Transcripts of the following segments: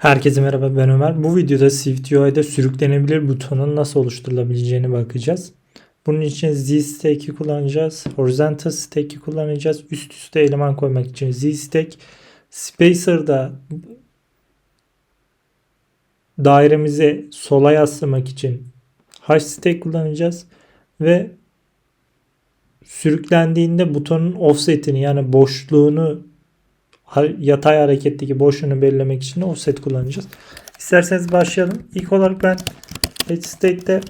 Herkese merhaba ben Ömer. Bu videoda SwiftUI'de sürüklenebilir butonun nasıl oluşturulabileceğini bakacağız. Bunun için Z stack'i kullanacağız. Horizontal stack'i kullanacağız. Üst üste eleman koymak için Z stack. Spacer'da dairemizi sola yaslamak için H stack kullanacağız. Ve sürüklendiğinde butonun offset'ini yani boşluğunu yatay hareketteki boşluğunu belirlemek için de offset kullanacağız. İsterseniz başlayalım. İlk olarak ben edge state'te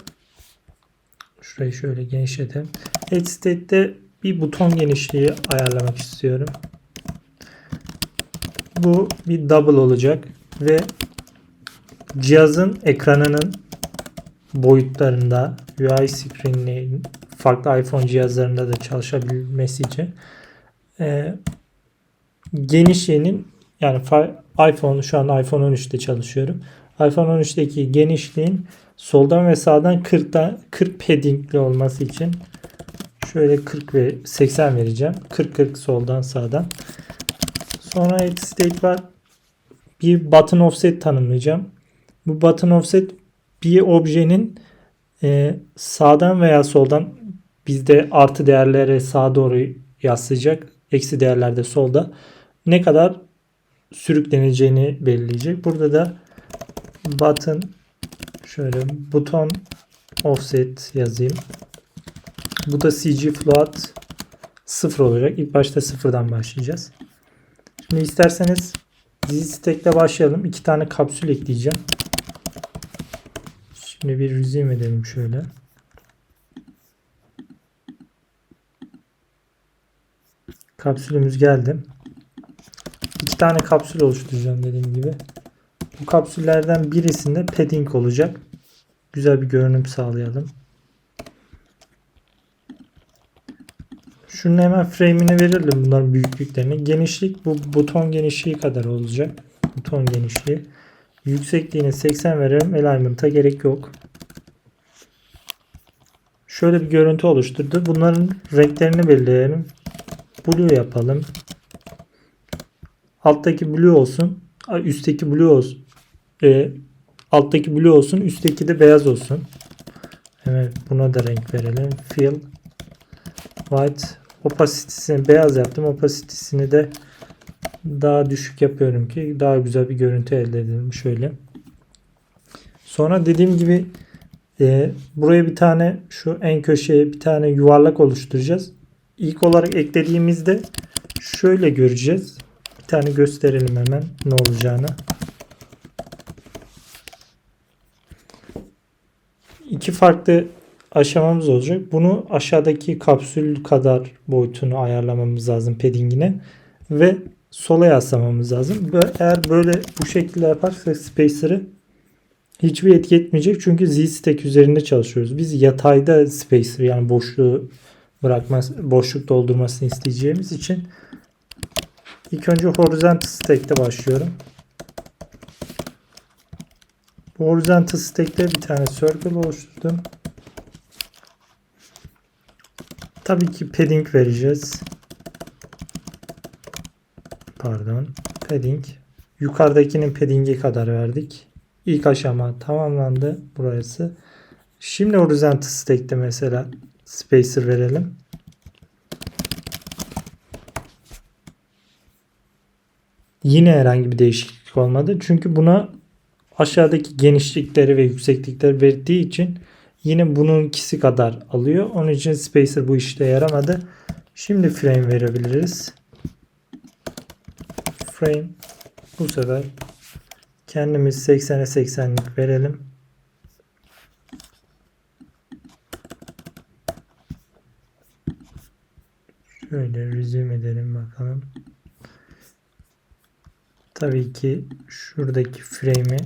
şurayı şöyle genişletelim. Edge state'te bir buton genişliği ayarlamak istiyorum. Bu bir double olacak ve cihazın ekranının boyutlarında UI screen'in farklı iPhone cihazlarında da çalışabilmesi için e, genişliğinin yani iPhone şu an iPhone 13'te çalışıyorum. iPhone 13'teki genişliğin soldan ve sağdan 40'dan 40 paddingli olması için şöyle 40 ve 80 vereceğim. 40 40 soldan sağdan. Sonra state var. Bir button offset tanımlayacağım. Bu button offset bir objenin e, sağdan veya soldan bizde artı değerlere sağa doğru yaslayacak. Eksi değerlerde solda ne kadar sürükleneceğini belirleyecek. Burada da button şöyle buton offset yazayım. Bu da CG float 0 olacak. İlk başta sıfırdan başlayacağız. Şimdi isterseniz dizi başlayalım. İki tane kapsül ekleyeceğim. Şimdi bir resume edelim şöyle. Kapsülümüz geldi tane kapsül oluşturacağım dediğim gibi. Bu kapsüllerden birisinde padding olacak. Güzel bir görünüm sağlayalım. Şunun hemen frame'ini verelim bunların büyüklüklerini. Genişlik bu buton genişliği kadar olacak. Buton genişliği. Yüksekliğini 80 verelim. Alignment'a gerek yok. Şöyle bir görüntü oluşturdu. Bunların renklerini belirleyelim. Blue yapalım. Alttaki blue olsun. Üstteki blue olsun. E, alttaki blue olsun. Üstteki de beyaz olsun. Evet buna da renk verelim. Fill white opacitesini beyaz yaptım. Opacitesini de daha düşük yapıyorum ki daha güzel bir görüntü elde edelim. Şöyle. Sonra dediğim gibi e, buraya bir tane şu en köşeye bir tane yuvarlak oluşturacağız. İlk olarak eklediğimizde şöyle göreceğiz tane gösterelim hemen ne olacağını. İki farklı aşamamız olacak. Bunu aşağıdaki kapsül kadar boyutunu ayarlamamız lazım paddingine ve sola yaslamamız lazım. Eğer böyle bu şekilde yaparsak spacer'ı hiçbir etki etmeyecek. Çünkü Z-Stack üzerinde çalışıyoruz. Biz yatayda spacer yani boşluğu bırakmaz, boşluk doldurmasını isteyeceğimiz için İlk önce horizontal stack'te başlıyorum. Bu horizontal stack'te bir tane circle oluşturdum. Tabii ki padding vereceğiz. Pardon. Padding. Yukarıdakinin padding'i kadar verdik. İlk aşama tamamlandı burası. Şimdi horizontal stack'te mesela spacer verelim. Yine herhangi bir değişiklik olmadı. Çünkü buna aşağıdaki genişlikleri ve yükseklikleri verdiği için yine bunun ikisi kadar alıyor. Onun için spacer bu işte yaramadı. Şimdi frame verebiliriz. Frame bu sefer kendimiz 80'e 80'lik verelim. Şöyle resume edelim bakalım. Tabii ki şuradaki frame'i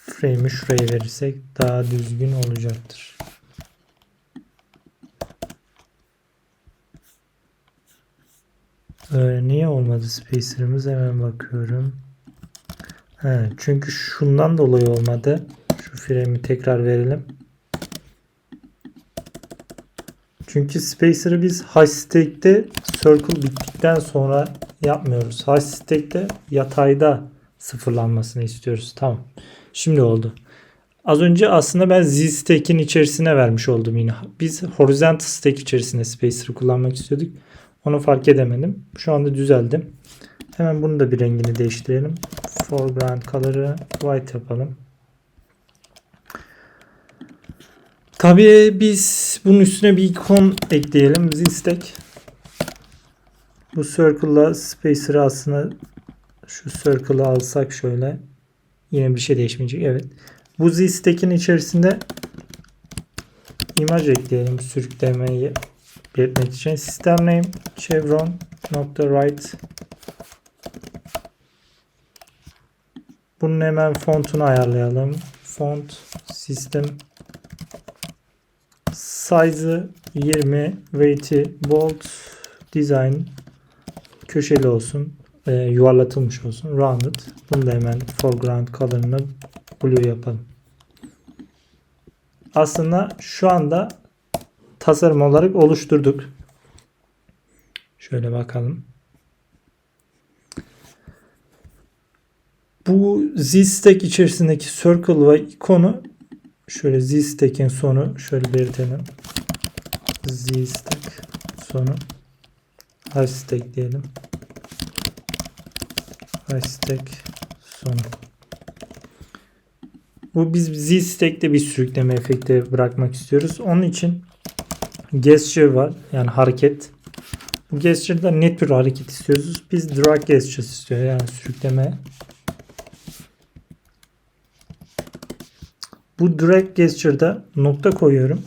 frame'i şuraya verirsek daha düzgün olacaktır. Ee, niye olmadı spacer'ımız hemen bakıyorum. He, çünkü şundan dolayı olmadı. Şu frame'i tekrar verelim. Çünkü spacer'ı biz high stack'te circle bittikten sonra yapmıyoruz. High stack'te yatayda sıfırlanmasını istiyoruz. Tamam. Şimdi oldu. Az önce aslında ben Z stack'in içerisine vermiş oldum yine. Biz horizontal stack içerisinde spacer'ı kullanmak istiyorduk. Onu fark edemedim. Şu anda düzeldim. Hemen bunu da bir rengini değiştirelim. Foreground color'ı white yapalım. Tabii biz bunun üstüne bir ikon ekleyelim. Z-Stack. Bu circle'la spacer'ı aslında şu circle'ı alsak şöyle yine bir şey değişmeyecek. Evet. Bu Z-Stack'in içerisinde imaj ekleyelim sürüklemeyi belirtmek için. System name chevron nokta right Bunun hemen fontunu ayarlayalım. Font system size'ı 20 weight'i bold design köşeli olsun e, yuvarlatılmış olsun rounded. Bunu da hemen foreground color'ını blue yapalım. Aslında şu anda tasarım olarak oluşturduk. Şöyle bakalım. Bu Z-Stack içerisindeki circle ve ikonu şöyle Z-Stack'in sonu şöyle belirtelim. Z-Stack sonu H-Stack diyelim. H-Stack sonu. Bu biz Z-Stack'te bir sürükleme efekti bırakmak istiyoruz. Onun için gesture var. Yani hareket. Bu gesture'da net bir hareket istiyoruz. Biz drag gesture istiyor. Yani sürükleme Bu drag gesture'da nokta koyuyorum.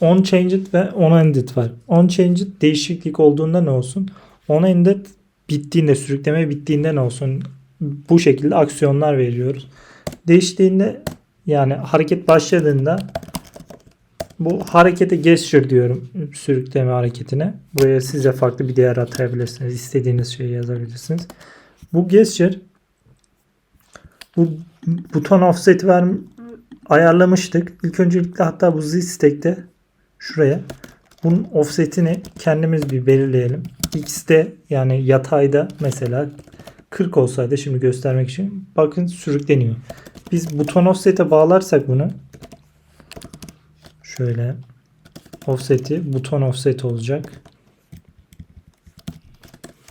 On changed ve on ended var. On changed değişiklik olduğunda ne olsun? On ended bittiğinde sürükleme bittiğinde ne olsun? Bu şekilde aksiyonlar veriyoruz. Değiştiğinde yani hareket başladığında bu harekete gesture diyorum sürükleme hareketine. Buraya size farklı bir değer atayabilirsiniz. İstediğiniz şeyi yazabilirsiniz. Bu gesture bu buton offset ver, ayarlamıştık. İlk öncelikle hatta bu z stack'te şuraya bunun offsetini kendimiz bir belirleyelim. X'te yani yatayda mesela 40 olsaydı şimdi göstermek için bakın sürükleniyor. Biz buton offset'e bağlarsak bunu şöyle offset'i buton offset olacak.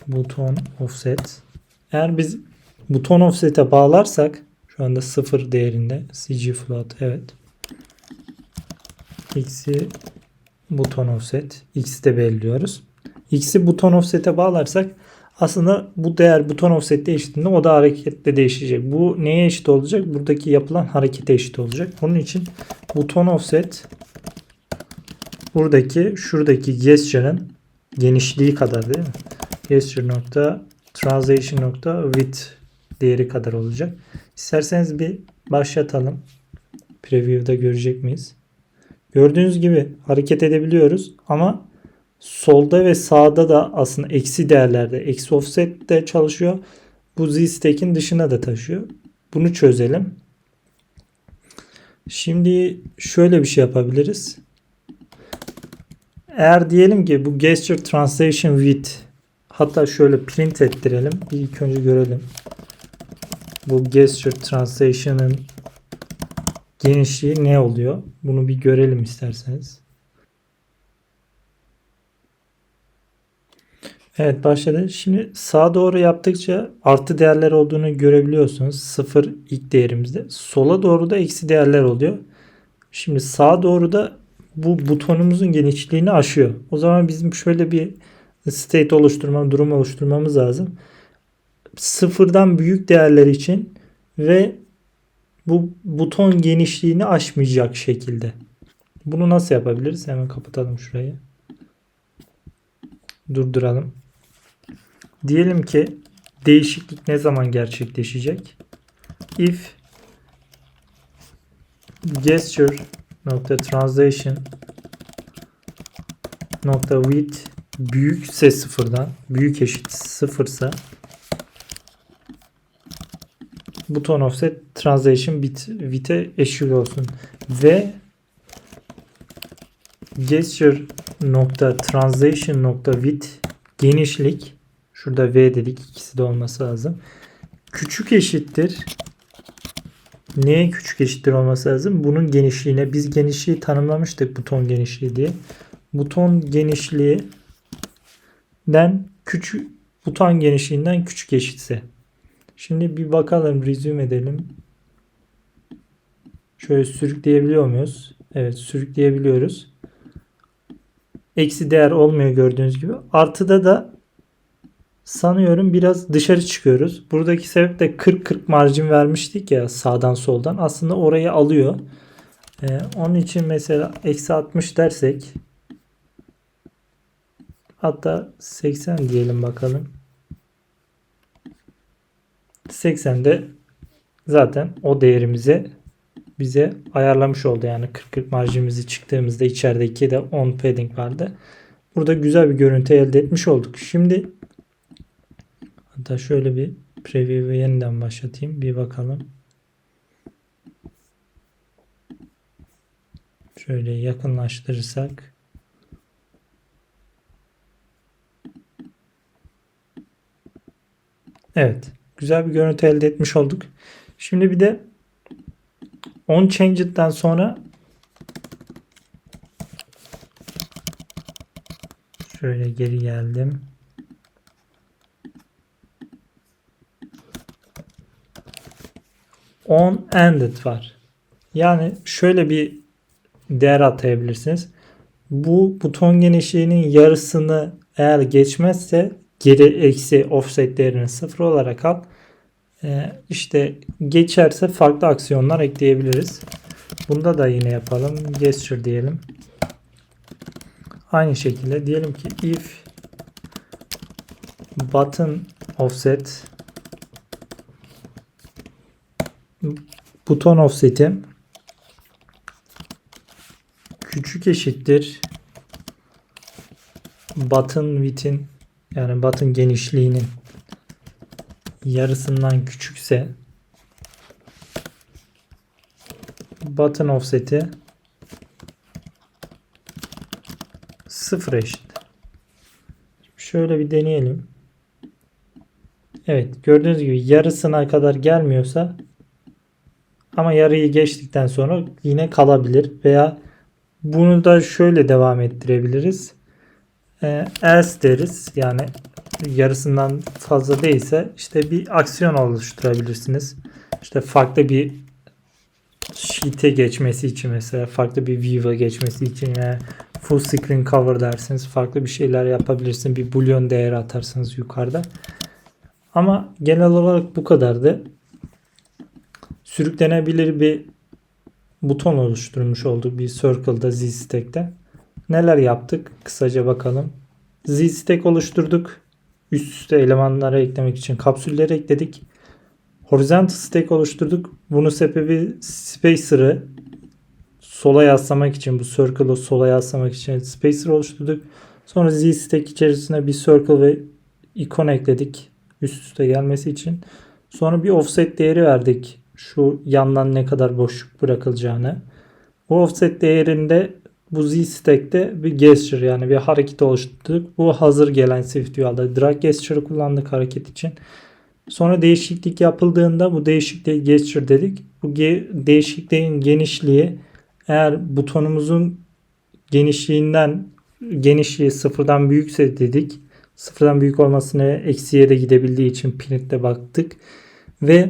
Buton offset. Eğer biz buton offset'e bağlarsak şu anda 0 değerinde. CG float evet. X'i buton offset. X'i de belirliyoruz. X'i buton offset'e bağlarsak aslında bu değer buton offset değiştiğinde o da hareketle değişecek. Bu neye eşit olacak? Buradaki yapılan harekete eşit olacak. Bunun için buton offset buradaki şuradaki gesture'ın genişliği kadar değil mi? Gesture nokta translation nokta width değeri kadar olacak. İsterseniz bir başlatalım. Preview'da görecek miyiz? Gördüğünüz gibi hareket edebiliyoruz ama solda ve sağda da aslında eksi değerlerde eksi offset de çalışıyor. Bu z stack'in dışına da taşıyor. Bunu çözelim. Şimdi şöyle bir şey yapabiliriz. Eğer diyelim ki bu gesture translation with hatta şöyle print ettirelim. İlk önce görelim bu gesture translation'ın genişliği ne oluyor? Bunu bir görelim isterseniz. Evet başladı. Şimdi sağa doğru yaptıkça artı değerler olduğunu görebiliyorsunuz. Sıfır ilk değerimizde. Sola doğru da eksi değerler oluyor. Şimdi sağa doğru da bu butonumuzun genişliğini aşıyor. O zaman bizim şöyle bir state oluşturma, durum oluşturmamız lazım sıfırdan büyük değerler için ve bu buton genişliğini aşmayacak şekilde. Bunu nasıl yapabiliriz? Hemen kapatalım şurayı. Durduralım. Diyelim ki değişiklik ne zaman gerçekleşecek? If gesture nokta translation nokta width büyükse sıfırdan büyük eşit sıfırsa buton offset translation bit bit'e eşit olsun. Ve gesture.translation.width genişlik şurada V dedik ikisi de olması lazım. Küçük eşittir neye küçük eşittir olması lazım? Bunun genişliğine biz genişliği tanımlamıştık buton genişliği diye. Buton genişliğinden küçük buton genişliğinden küçük eşitse. Şimdi bir bakalım resume edelim. Şöyle sürükleyebiliyor muyuz? Evet sürükleyebiliyoruz. Eksi değer olmuyor gördüğünüz gibi. Artıda da sanıyorum biraz dışarı çıkıyoruz. Buradaki sebep de 40-40 marjin vermiştik ya sağdan soldan. Aslında orayı alıyor. Ee, onun için mesela eksi 60 dersek hatta 80 diyelim bakalım. 80'de zaten o değerimize bize ayarlamış oldu. Yani 40-40 marjimizi çıktığımızda içerideki de 10 padding vardı. Burada güzel bir görüntü elde etmiş olduk. Şimdi hatta şöyle bir preview'u yeniden başlatayım. Bir bakalım. Şöyle yakınlaştırırsak Evet. Güzel bir görüntü elde etmiş olduk. Şimdi bir de on changed'den sonra şöyle geri geldim. On ended var. Yani şöyle bir değer atayabilirsiniz. Bu buton genişliğinin yarısını eğer geçmezse geri eksi offset değerini sıfır olarak al. Ee, işte geçerse farklı aksiyonlar ekleyebiliriz. Bunda da yine yapalım. Gesture diyelim. Aynı şekilde diyelim ki if button offset buton offset'i küçük eşittir button width'in yani button genişliğinin yarısından küçükse button offset'i sıfır eşit. Şöyle bir deneyelim. Evet gördüğünüz gibi yarısına kadar gelmiyorsa ama yarıyı geçtikten sonra yine kalabilir veya bunu da şöyle devam ettirebiliriz. Ee, else deriz. Yani yarısından fazla değilse işte bir aksiyon oluşturabilirsiniz. İşte farklı bir sheet'e geçmesi için mesela farklı bir view'a geçmesi için yani full screen cover dersiniz. Farklı bir şeyler yapabilirsiniz. Bir boolean değeri atarsınız yukarıda. Ama genel olarak bu kadardı. Sürüklenebilir bir buton oluşturmuş olduk bir circle'da Z-Stack'te. Neler yaptık? Kısaca bakalım. Z-Stack oluşturduk. Üst üste elemanlara eklemek için kapsülleri ekledik. Horizontal stack oluşturduk. Bunun sebebi spacer'ı sola yaslamak için bu circle'ı sola yaslamak için spacer oluşturduk. Sonra Z stack içerisine bir circle ve ikon ekledik. Üst üste gelmesi için. Sonra bir offset değeri verdik. Şu yandan ne kadar boşluk bırakılacağını. Bu offset değerinde bu Z stack'te bir gesture yani bir hareket oluşturduk. Bu hazır gelen Swift UI'da drag gesture kullandık hareket için. Sonra değişiklik yapıldığında bu değişikliğe gesture dedik. Bu ge değişikliğin genişliği eğer butonumuzun genişliğinden genişliği sıfırdan büyükse dedik. Sıfırdan büyük olmasına eksiye de gidebildiği için printte baktık. Ve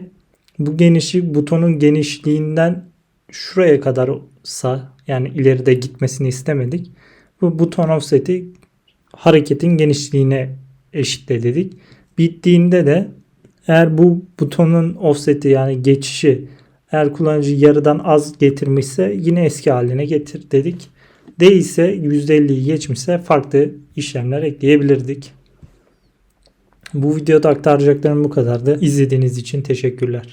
bu genişlik butonun genişliğinden şuraya kadarsa yani ileride gitmesini istemedik. Bu buton offset'i hareketin genişliğine eşitle dedik. Bittiğinde de eğer bu butonun offset'i yani geçişi eğer kullanıcı yarıdan az getirmişse yine eski haline getir dedik. Değilse %50'yi geçmişse farklı işlemler ekleyebilirdik. Bu videoda aktaracaklarım bu kadardı. İzlediğiniz için teşekkürler.